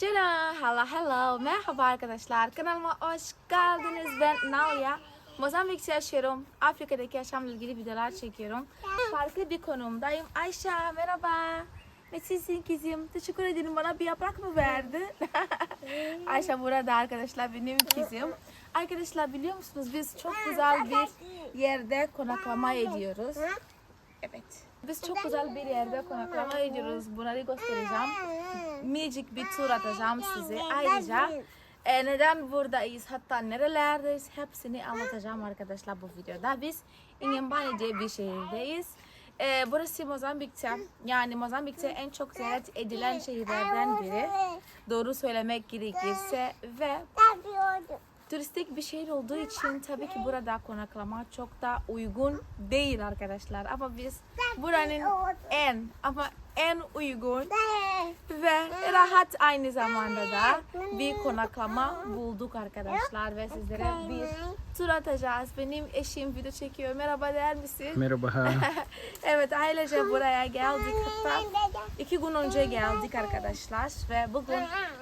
Hello, hello, hello. Merhaba arkadaşlar. Kanalıma hoş geldiniz. Ben Nalia. Mozambik'te yaşıyorum. Afrika'daki yaşamla ilgili videolar çekiyorum. Farklı bir konumdayım. Ayşe merhaba. Nasılsın kızım? Teşekkür ederim. Bana bir yaprak mı verdi? Ayşe burada arkadaşlar benim kızım. Arkadaşlar biliyor musunuz biz çok güzel bir yerde konaklama ediyoruz. Evet. Biz çok güzel bir yerde konaklama ediyoruz. Bunları göstereceğim. Minicik bir tur atacağım size. Ayrıca e, neden buradayız, hatta nerelerdeyiz hepsini anlatacağım arkadaşlar bu videoda. Biz İngembane diye bir şehirdeyiz. E, burası Mozambik'te. Yani Mozambik'te en çok ziyaret edilen şehirlerden biri. Doğru söylemek gerekirse ve turistik bir şehir olduğu için tabii ki burada konaklama çok da uygun değil arkadaşlar. Ama biz buranın en ama en uygun ve rahat aynı zamanda da bir konaklama bulduk arkadaşlar ve sizlere bir tur atacağız. Benim eşim video çekiyor. Merhaba der misin? Merhaba. evet ailece buraya geldik. Hatta iki gün önce geldik arkadaşlar ve bugün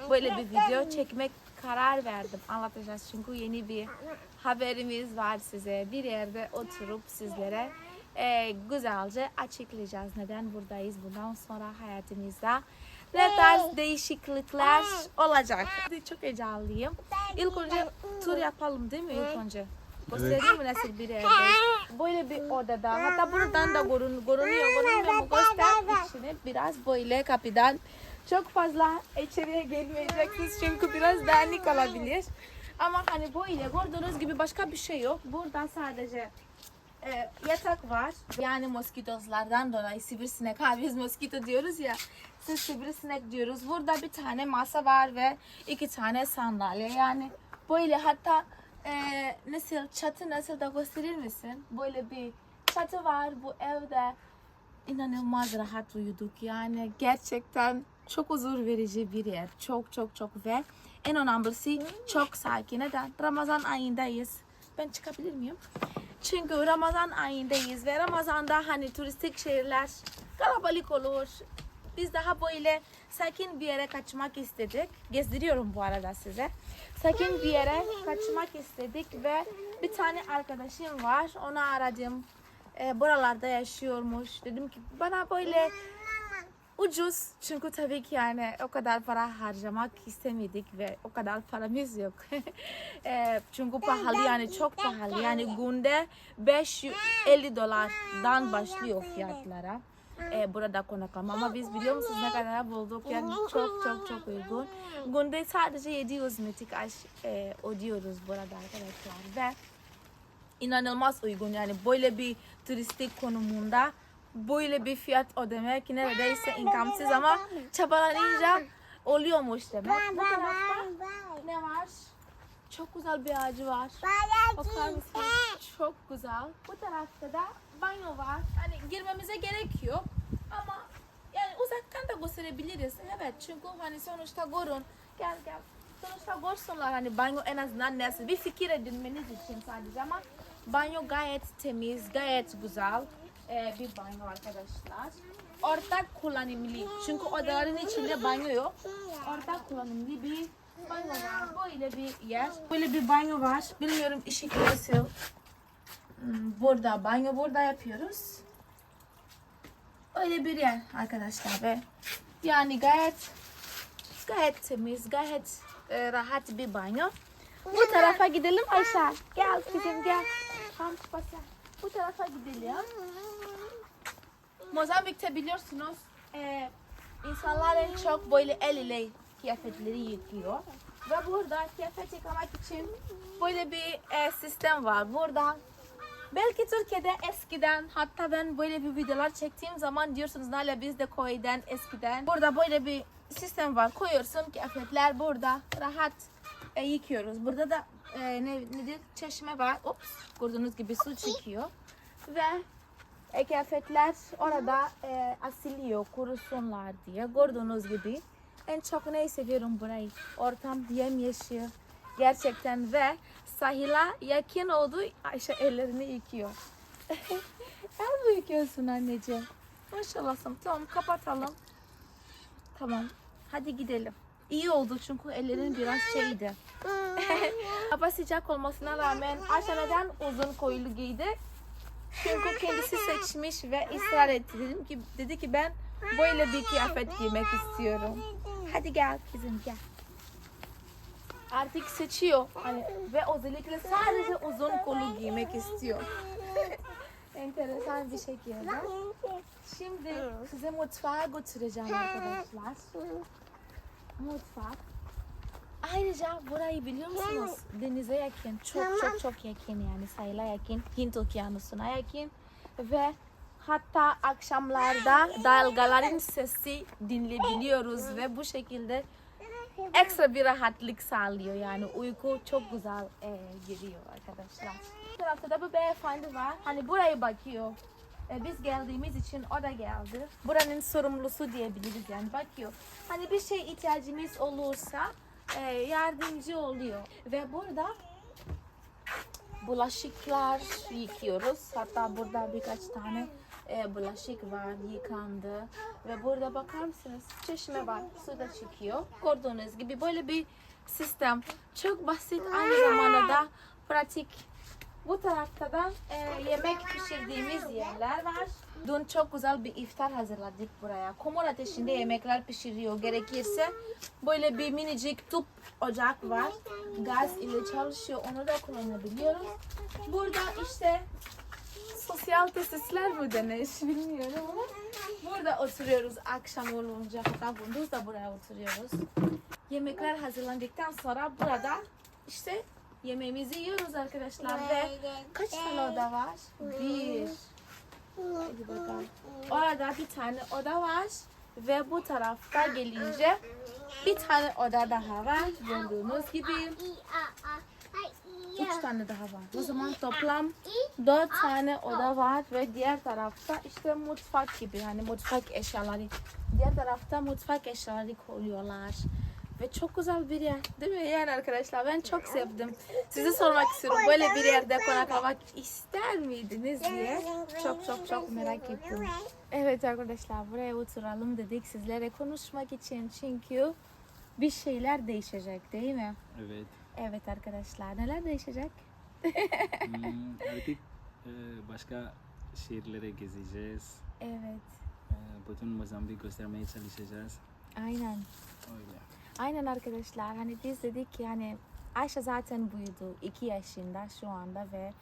böyle bir video çekmek karar verdim. Anlatacağız çünkü yeni bir haberimiz var size. Bir yerde oturup sizlere e, güzelce açıklayacağız neden buradayız bundan sonra hayatımızda ne tarz değişiklikler olacak. Çok heyecanlıyım. İlk önce tur yapalım değil mi ilk önce? Göstereyim mi nasıl bir yerdeyiz? Böyle bir odada. Hatta buradan da görün, görünüyor. Görünmüyor mu? Göster içini. Biraz böyle kapıdan. Çok fazla içeriye gelmeyeceksiniz çünkü biraz dağınık olabilir. Ama hani böyle gördüğünüz gibi başka bir şey yok. Burada sadece e, yatak var. Yani moskitozlardan dolayı sivrisinek. Ha biz moskito diyoruz ya. Siz sivrisinek diyoruz. Burada bir tane masa var ve iki tane sandalye. Yani böyle hatta e, nasıl çatı nasıl da gösterir misin? Böyle bir çatı var bu evde. İnanılmaz rahat uyuduk. Yani gerçekten çok huzur verici bir yer. Çok çok çok ve en önemlisi çok sakin. Neden? Ramazan ayındayız. Ben çıkabilir miyim? Çünkü Ramazan ayındayız ve Ramazan'da hani turistik şehirler kalabalık olur. Biz daha böyle sakin bir yere kaçmak istedik. Gezdiriyorum bu arada size. Sakin bir yere kaçmak istedik ve bir tane arkadaşım var. Onu aradım. E, buralarda yaşıyormuş. Dedim ki bana böyle ucuz. Çünkü tabii ki yani o kadar para harcamak istemedik ve o kadar paramız yok. e, çünkü pahalı yani çok pahalı. yani günde 550 dolardan başlıyor fiyatlara. E, burada konaklama ama biz biliyor musunuz ne kadar bulduk? Yani çok çok çok uygun. Günde sadece 700 metrikaş e, ödüyoruz burada arkadaşlar ve inanılmaz uygun. Yani böyle bir turistik konumunda böyle bir fiyat ödemek neredeyse imkansız ama çabalanınca oluyormuş demek. Bu tarafta ne var? Çok güzel bir ağacı var. Bakar mısınız? Çok güzel. Bu tarafta da banyo var. Hani girmemize gerek yok. Ama yani uzaktan da gösterebiliriz. Evet çünkü hani sonuçta görün. Gel gel. Sonuçta görsünler hani banyo en azından nasıl. Bir fikir edinmeniz için sadece ama banyo gayet temiz, gayet güzel ee, bir banyo arkadaşlar. Ortak kullanımlı. Çünkü odaların içinde banyo yok. Ortak kullanımlı bir banyo var. Böyle bir yer. Böyle bir banyo var. Bilmiyorum ışık nasıl. Hmm, Burada banyo burada yapıyoruz. Öyle bir yer arkadaşlar ve yani gayet gayet temiz, gayet e, rahat bir banyo. Bu tarafa gidelim Ayşe. Gel kızım gel. Tam basar. Bu tarafa gidelim. Mozambik'te biliyorsunuz e, insanlar en çok böyle el ile kıyafetleri yıkıyor. Ve burada kıyafet yıkamak için böyle bir e, sistem var. Burada belki Türkiye'de eskiden hatta ben böyle bir videolar çektiğim zaman diyorsunuz Naля biz de köyden eskiden. Burada böyle bir sistem var. Koyuyorsun kıyafetler burada rahat e, yıkıyoruz. Burada da e, ne, nedir? Çeşme var. Ops, gördüğünüz gibi su çıkıyor. Ve e, kıyafetler orada e, asiliyor kurusunlar diye. Gördüğünüz gibi en çok neyi seviyorum burayı. Ortam yemyeşil gerçekten ve sahile yakın olduğu Ayşe ellerini yıkıyor. El mi yıkıyorsun anneciğim? Maşallah tamam kapatalım. Tamam hadi gidelim. İyi oldu çünkü ellerin biraz şeydi. Hava sıcak olmasına rağmen Ayşe neden uzun koyulu giydi? Çünkü kendisi seçmiş ve ısrar etti. Dedim ki, dedi ki ben böyle bir kıyafet giymek istiyorum. Hadi gel kızım gel. Artık seçiyor. Hani, ve özellikle sadece uzun kolu giymek istiyor. Enteresan bir şekilde. Şimdi size mutfağa götüreceğim arkadaşlar. Mutfak. Ayrıca burayı biliyor musunuz? Denize yakın. Çok çok çok yakın yani sayıla yakın. Hint okyanusuna yakın. Ve hatta akşamlarda dalgaların sesi dinleyebiliyoruz ve bu şekilde ekstra bir rahatlık sağlıyor yani uyku çok güzel e, giriyor arkadaşlar. Bu tarafta da bir beyefendi var. Hani buraya bakıyor. E, biz geldiğimiz için o da geldi. Buranın sorumlusu diyebiliriz yani bakıyor. Hani bir şey ihtiyacımız olursa e, yardımcı oluyor. Ve burada bulaşıklar yıkıyoruz. Hatta burada birkaç tane e, bulaşık var yıkandı. Ve burada bakar mısınız? Çeşme var. Su da çıkıyor. Gördüğünüz gibi böyle bir sistem. Çok basit aynı zamanda da pratik. Bu tarafta da e, yemek pişirdiğimiz yerler var. Dün çok güzel bir iftar hazırladık buraya. Komor ateşinde yemekler pişiriyor. Gerekirse böyle bir minicik tüp ocak var. Gaz ile çalışıyor. Onu da kullanabiliyoruz. Burada işte sosyal tesisler mi denir bilmiyorum ama burada oturuyoruz akşam olunca hatta gündüz de buraya oturuyoruz. Yemekler hazırlandıktan sonra burada işte yemeğimizi yiyoruz arkadaşlar ve kaç tane oda var? Bir. Hadi bakalım. Orada bir tane oda var ve bu tarafta gelince bir tane oda daha var. Gördüğünüz gibi üç tane daha var. O zaman toplam dört tane oda var ve diğer tarafta işte mutfak gibi hani mutfak eşyaları. Diğer tarafta mutfak eşyaları koyuyorlar. Ve çok güzel bir yer değil mi yani arkadaşlar ben çok sevdim. Size sormak istiyorum böyle bir yerde konaklamak ister miydiniz diye çok çok çok merak ettim. Evet arkadaşlar buraya oturalım dedik sizlere konuşmak için çünkü bir şeyler değişecek değil mi? Evet. Evet arkadaşlar neler değişecek? Hmm, artık e, başka şehirlere gezeceğiz. Evet E, bütün Mozambik göstermeye çalışacağız. aynen. Öyle. Aynen arkadaşlar hani biz dedik ki hani Ayşe zaten büyüdü 2 yaşında şu anda ve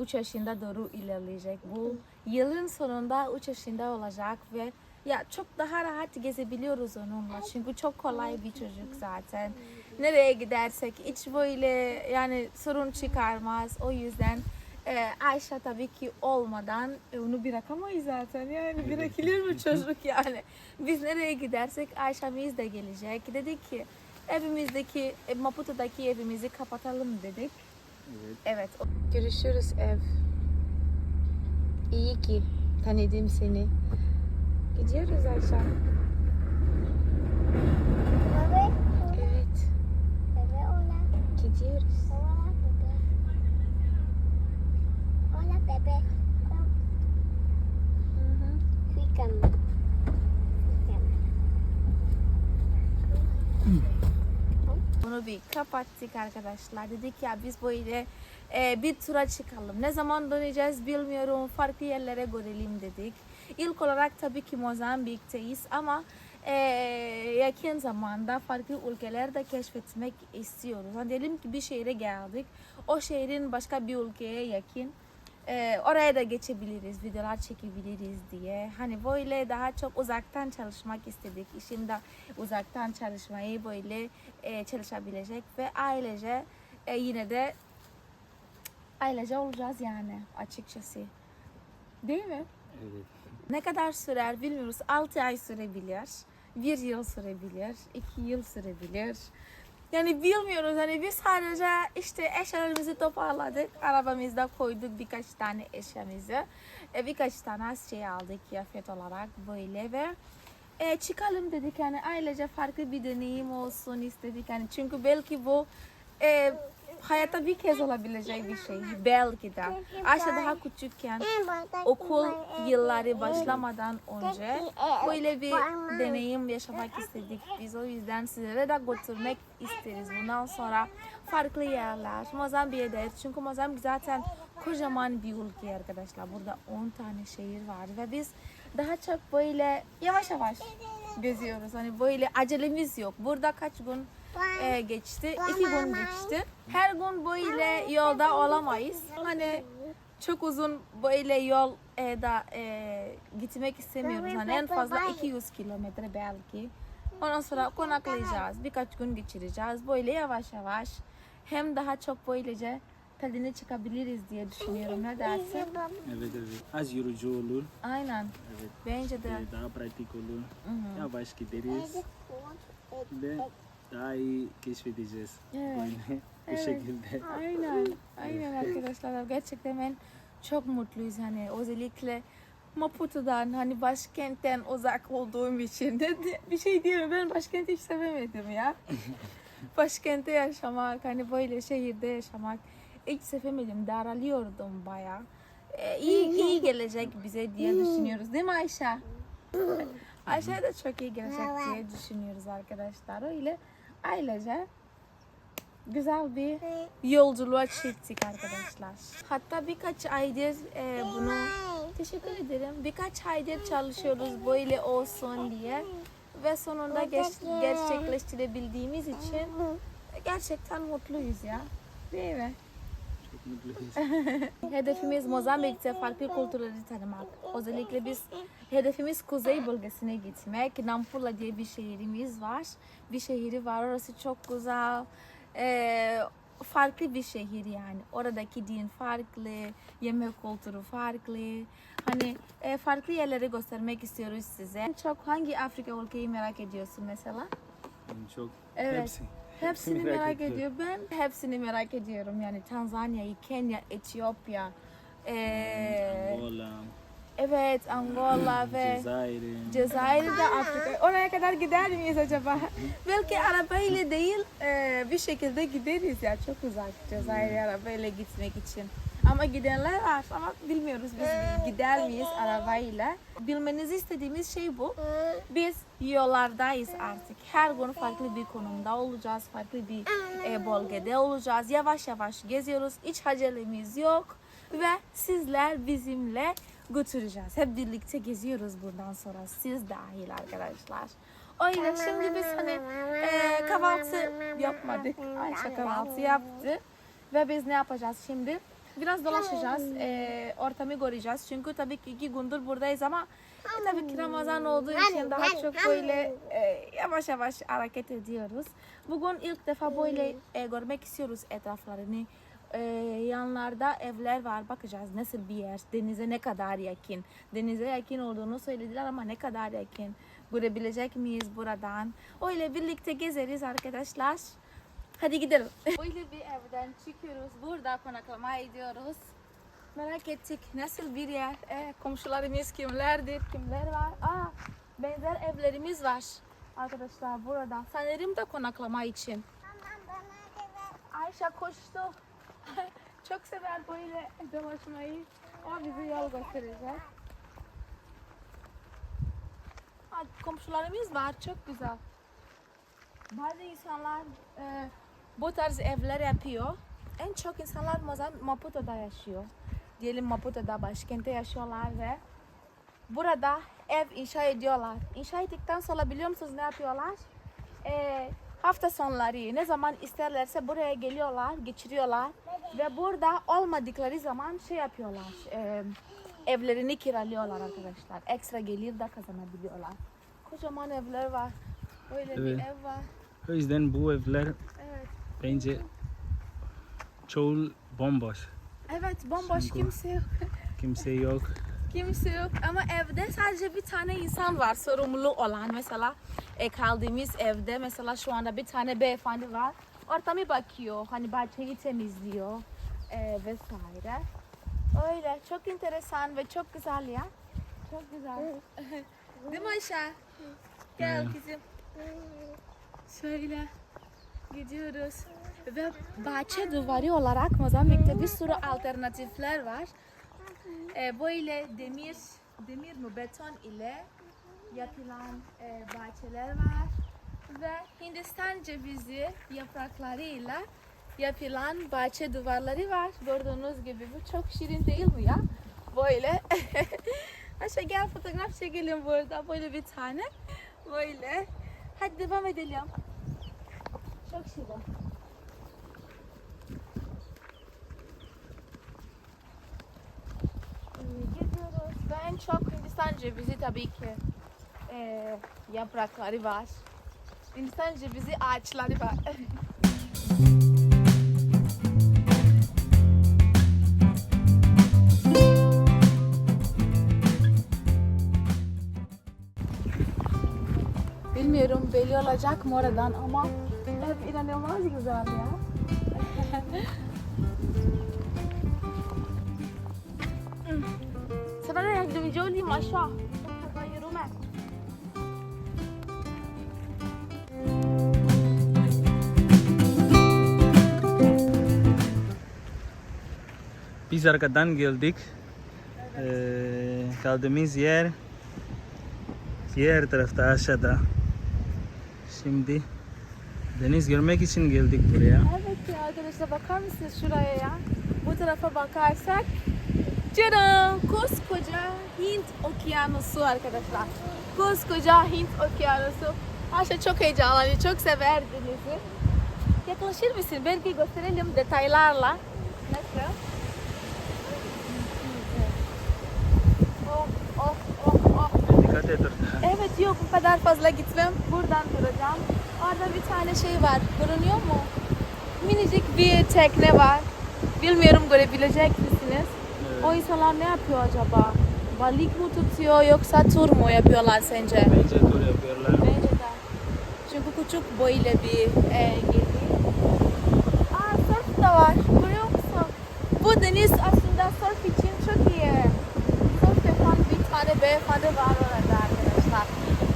3 yaşında doğru ilerleyecek. Bu yılın sonunda 3 yaşında olacak ve ya çok daha rahat gezebiliyoruz onunla çünkü çok kolay bir çocuk zaten. Nereye gidersek hiç böyle yani sorun çıkarmaz. O yüzden e, Ayşe tabii ki olmadan e, onu bırakamayız zaten yani bırakılır mı çocuk yani. Biz nereye gidersek Ayşe'miz de gelecek. Dedik ki evimizdeki e, Maputo'daki evimizi kapatalım dedik. Evet. Evet. Görüşürüz ev. İyi ki tanıdım seni. Gidiyoruz Ayşe. Evet. Gidiyoruz. Hı. Bunu bir kapattık arkadaşlar. Dedik ya biz böyle e, bir tura çıkalım. Ne zaman döneceğiz bilmiyorum. Farklı yerlere görelim dedik. İlk olarak tabii ki Mozambik'teyiz ama e, yakın zamanda farklı ülkelerde keşfetmek istiyoruz. Hani diyelim ki bir şehre geldik. O şehrin başka bir ülkeye yakın. E, oraya da geçebiliriz, videolar çekebiliriz diye. Hani böyle daha çok uzaktan çalışmak istedik. İşimde uzaktan çalışmayı böyle e, çalışabilecek ve ailece e, yine de ailece olacağız yani açıkçası. Değil mi? Evet. Ne kadar sürer bilmiyoruz. 6 ay sürebilir. Bir yıl sürebilir. iki yıl sürebilir. Yani bilmiyoruz. Hani biz sadece işte eşyalarımızı toparladık. Arabamızda koyduk birkaç tane eşyamızı. E, birkaç tane şey aldık kıyafet olarak böyle ve e, çıkalım dedik yani ailece farklı bir deneyim olsun istedik yani çünkü belki bu e, hayatta bir kez olabilecek bir şey. Belki de. Ayşe daha küçükken okul yılları başlamadan önce böyle bir deneyim yaşamak istedik. Biz o yüzden sizlere de götürmek isteriz. Bundan sonra farklı yerler. Mozambik'e Çünkü Mozambik zaten kocaman bir ülke arkadaşlar. Burada 10 tane şehir var ve biz daha çok böyle yavaş yavaş geziyoruz. Hani böyle acelemiz yok. Burada kaç gün e, geçti? İki gün geçti. Her gün böyle yolda olamayız. Hani çok uzun böyle yol e, da e, gitmek istemiyoruz. Hani en fazla 200 kilometre belki. Ondan sonra konaklayacağız. Birkaç gün geçireceğiz. Böyle yavaş yavaş. Hem daha çok böylece tadını çıkabiliriz diye düşünüyorum. Ne dersin? Evet evet. Az yorucu olur. Aynen. Evet. Bence de. Ve daha pratik olur. Hı hı. Yavaş gideriz. Ve daha iyi keşfedeceğiz. Evet. Böyle bu Evet. şekilde. Aynen. Aynen arkadaşlar. Gerçekten ben çok mutluyuz hani özellikle Maputo'dan hani başkentten uzak olduğum için de bir şey diyeyim ben başkenti hiç sevemedim ya. Başkentte yaşamak hani böyle şehirde yaşamak hiç sevemedim. Daralıyordum baya. Ee, iyi, iyi gelecek bize diye düşünüyoruz değil mi Ayşe? Ayşe de çok iyi gelecek diye düşünüyoruz arkadaşlar. Öyle ailece güzel bir yolculuğa çıktık arkadaşlar. Hatta birkaç aydır e, bunu teşekkür ederim. Birkaç aydır çalışıyoruz böyle olsun diye ve sonunda geç- gerçekleştirebildiğimiz için gerçekten mutluyuz ya. Değil mi? Çok mutluyuz. Hedefimiz Mozambik'te farklı kültürleri tanımak. Özellikle biz hedefimiz kuzey bölgesine gitmek. Nampula diye bir şehrimiz var. Bir şehri var. Orası çok güzel. Ee, farklı bir şehir yani. Oradaki din farklı, yemek kültürü farklı. Hani e, farklı yerleri göstermek istiyoruz size. En Çok hangi Afrika ülkeyi merak ediyorsun mesela? En çok Evet. hepsi. Hepsini merak, ediyorum. ediyor. Ben hepsini merak ediyorum. Yani Tanzanya'yı, Kenya, Etiyopya, ee, Angola, evet Angola ve Cezayir. Cezayir de Afrika. Oraya kadar gider miyiz acaba? Belki arabayla değil ee, bir şekilde gideriz ya. Çok uzak Cezayir'e arabayla gitmek için. Ama gidenler var ama bilmiyoruz biz gider miyiz arabayla. Bilmenizi istediğimiz şey bu. Biz yollardayız artık. Her gün farklı bir konumda olacağız. Farklı bir e, bölgede olacağız. Yavaş yavaş geziyoruz. Hiç acelemiz yok. Ve sizler bizimle götüreceğiz. Hep birlikte geziyoruz bundan sonra. Siz dahil arkadaşlar. O yüzden şimdi biz hani e, kahvaltı yapmadık. Ayşe kahvaltı yaptı. Ve biz ne yapacağız şimdi? Biraz dolaşacağız. E, ortamı göreceğiz. Çünkü tabii ki iki gündür buradayız ama e, tabii ki Ramazan olduğu için daha çok böyle e, yavaş yavaş hareket ediyoruz. Bugün ilk defa böyle e, görmek istiyoruz etraflarını. E, yanlarda evler var. Bakacağız nasıl bir yer. Denize ne kadar yakın. Denize yakın olduğunu söylediler ama ne kadar yakın. Görebilecek miyiz buradan? Öyle birlikte gezeriz arkadaşlar. Hadi gidelim. Böyle bir evden çıkıyoruz. Burada konaklama ediyoruz. Merak ettik nasıl bir yer. E, komşularımız kimlerdir? Kimler var? Aa, benzer evlerimiz var. Arkadaşlar burada. Sanırım da konaklama için. Ayşe koştu. Çok sever böyle dolaşmayı. O bizi yol gösterecek. Komşularımız var. Çok güzel. Bazı insanlar e, bu tarz evler yapıyor. En çok insanlar Maputo'da yaşıyor. Diyelim Maputo'da başkentte yaşıyorlar ve burada ev inşa ediyorlar. İnşa ettikten sonra biliyor musunuz ne yapıyorlar? E, hafta sonları ne zaman isterlerse buraya geliyorlar, geçiriyorlar ve burada olmadıkları zaman şey yapıyorlar. e, evlerini kiralıyorlar arkadaşlar. Ekstra gelir de kazanabiliyorlar. Kocaman evler var. Böyle bir Evet. ev var. O yüzden bu evler Evet. Bence çoğu bomboş. Evet bomboş Çünkü- kimse yok. Kimse yok. Kimse yok ama evde sadece bir tane insan var sorumlu olan. Mesela e, kaldığımız evde mesela şu anda bir tane beyefendi var. Ortamı bakıyor. Hani bahçeyi temizliyor e, vesaire. Öyle çok enteresan ve çok güzel ya. Çok güzel. Değil mi Ayşe? Gel kızım. Şöyle. Gidiyoruz. Ve bahçe duvarı olarak Mozambik'te bir sürü alternatifler var. Ee, böyle demir, demir mi beton ile yapılan e, bahçeler var. Ve Hindistan cevizi yapraklarıyla yapılan bahçe duvarları var. Gördüğünüz gibi bu çok şirin değil mi ya? Böyle. Aşağı gel fotoğraf çekelim burada. Böyle bir tane. Böyle. Hadi devam edelim. Çok. Ee, Gidiyoruz. Çok Hindistan cevizi tabii ki ee, yaprakları var. Hindistan cevizi ağaçları var. Bilmiyorum belli olacak mı oradan ama hep inanılmaz güzel ya. Sana da yardımcı olayım aşağı. Ben yürüme. Biz arkadan geldik. Ee, kaldığımız yer diğer tarafta aşağıda. Şimdi deniz görmek için geldik buraya. Evet ya arkadaşlar bakar mısınız şuraya ya? Bu tarafa bakarsak Canım koskoca Hint okyanusu arkadaşlar. Koskoca Hint okyanusu. Ayşe çok heyecanlanıyor, çok sever denizi. Yaklaşır mısın? Belki gösterelim detaylarla. Nasıl? Orada. Evet yok bu kadar fazla gitmem. Buradan duracağım. Orada bir tane şey var. Görünüyor mu? Minicik bir tekne var. Bilmiyorum görebilecek misiniz? O insanlar ne yapıyor acaba? Balık mı tutuyor yoksa tur mu yapıyorlar sence? Bence tur yapıyorlar. Bence de. Çünkü küçük böyle bir e, gemi. Aa surf da var. Görüyor musun? Bu deniz aslında surf için çok iyi. Surf yapan bir tane beyefendi var orada arkadaşlar.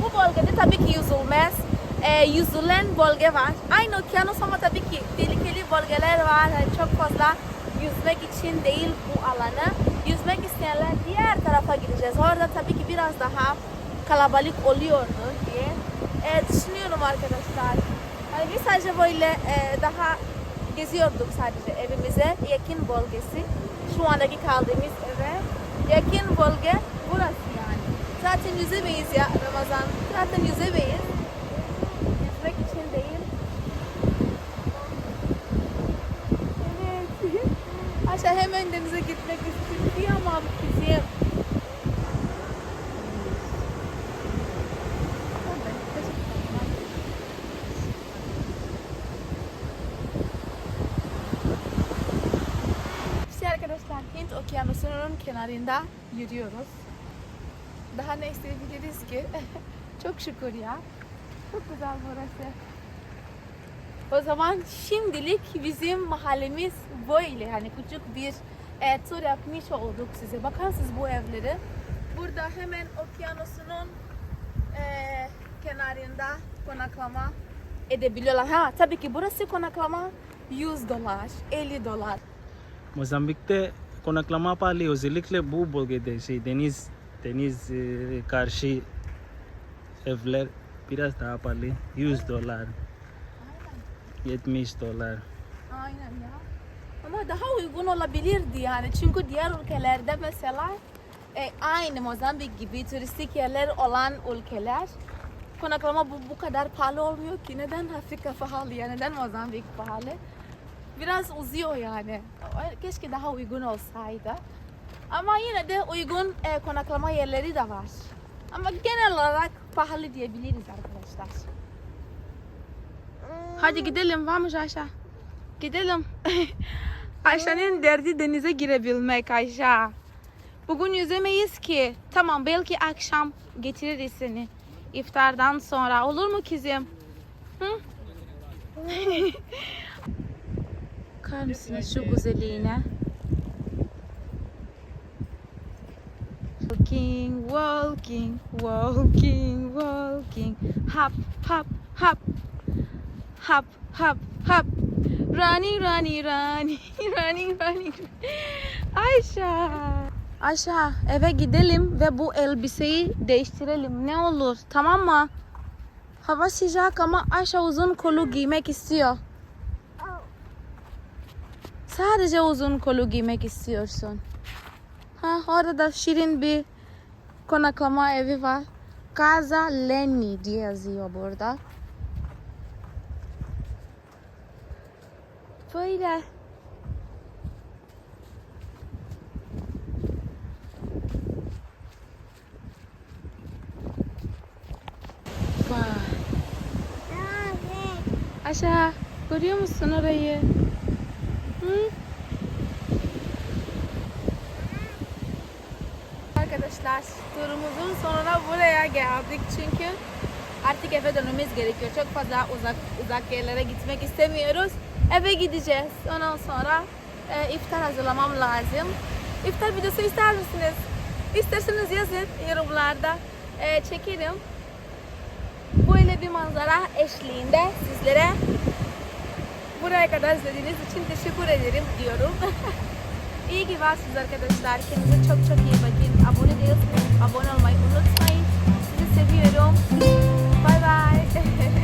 Bu bölgede tabii ki yüzülmez. E, yüzülen bölge var. Aynı okyanus ama tabii ki tehlikeli bölgeler var. Yani çok fazla yüzmek için değil bu alanı. Yüzmek isteyenler diğer tarafa gideceğiz. Orada tabii ki biraz daha kalabalık oluyordu diye e, düşünüyorum arkadaşlar. Yani biz sadece böyle e, daha geziyorduk sadece evimize yakın bölgesi. Şu andaki kaldığımız eve yakın bölge burası. Zaten yüzemeyiz ya Ramazan. Zaten yüzemeyiz. Yüzmek için değil. Evet. Aşağı hemen denize gitmek istiyorum ama bizim İşte arkadaşlar Hint okyanusunun kenarında yürüyoruz. Daha ne isteyebiliriz ki? Çok şükür ya. Çok güzel burası. O zaman şimdilik bizim mahallemiz böyle. Hani küçük bir e, tur yapmış olduk size. Bakar mısınız bu evleri? Burada hemen okyanusunun e, kenarında konaklama edebiliyorlar. Ha tabii ki burası konaklama 100 dolar, 50 dolar. Mozambik'te konaklama pahalı özellikle bu bölgede şey deniz deniz e, karşı evler biraz daha pahalı 100 dolar 70 dolar Aynen ya. Ama daha uygun olabilirdi yani. Çünkü diğer ülkelerde mesela e, aynı Mozambik gibi turistik yerler olan ülkeler konaklama bu, bu kadar pahalı olmuyor ki. Neden Afrika pahalı ya? Neden Mozambik pahalı? Biraz uzuyor yani. Keşke daha uygun olsaydı. Ama yine de uygun e, konaklama yerleri de var. Ama genel olarak pahalı diyebiliriz arkadaşlar. Hadi gidelim. Vamos Ayşe. Gidelim. Ayşe'nin derdi denize girebilmek Ayşe. Bugün yüzemeyiz ki. Tamam belki akşam getiririz seni. İftardan sonra. Olur mu kızım? Hı? Bakar mısınız şu güzelliğine? Walking, walking, walking, walking. Hop, hop, hop. Hop, Hop hop. Running running running running running. Ayşe. Ayşe eve gidelim ve bu elbiseyi değiştirelim. Ne olur tamam mı? Hava sıcak ama Ayşe uzun kolu giymek istiyor. Sadece uzun kolu giymek istiyorsun. Ha orada şirin bir konaklama evi var. Casa Lenny diye yazıyor burada. Böyle. Aşağı görüyor musun orayı? Hı? Arkadaşlar turumuzun sonuna buraya geldik çünkü artık eve dönmemiz gerekiyor. Çok fazla uzak uzak yerlere gitmek istemiyoruz. Eve gideceğiz. Ondan sonra e, iftar hazırlamam lazım. İftar videosu ister misiniz? İsterseniz yazın yorumlarda. E, çekerim. Böyle bir manzara eşliğinde sizlere buraya kadar izlediğiniz için teşekkür ederim diyorum. İyi ki varsınız arkadaşlar. Kendinize çok çok iyi bakın. Abone değilseniz abone olmayı unutmayın. Sizi seviyorum. Bay bay.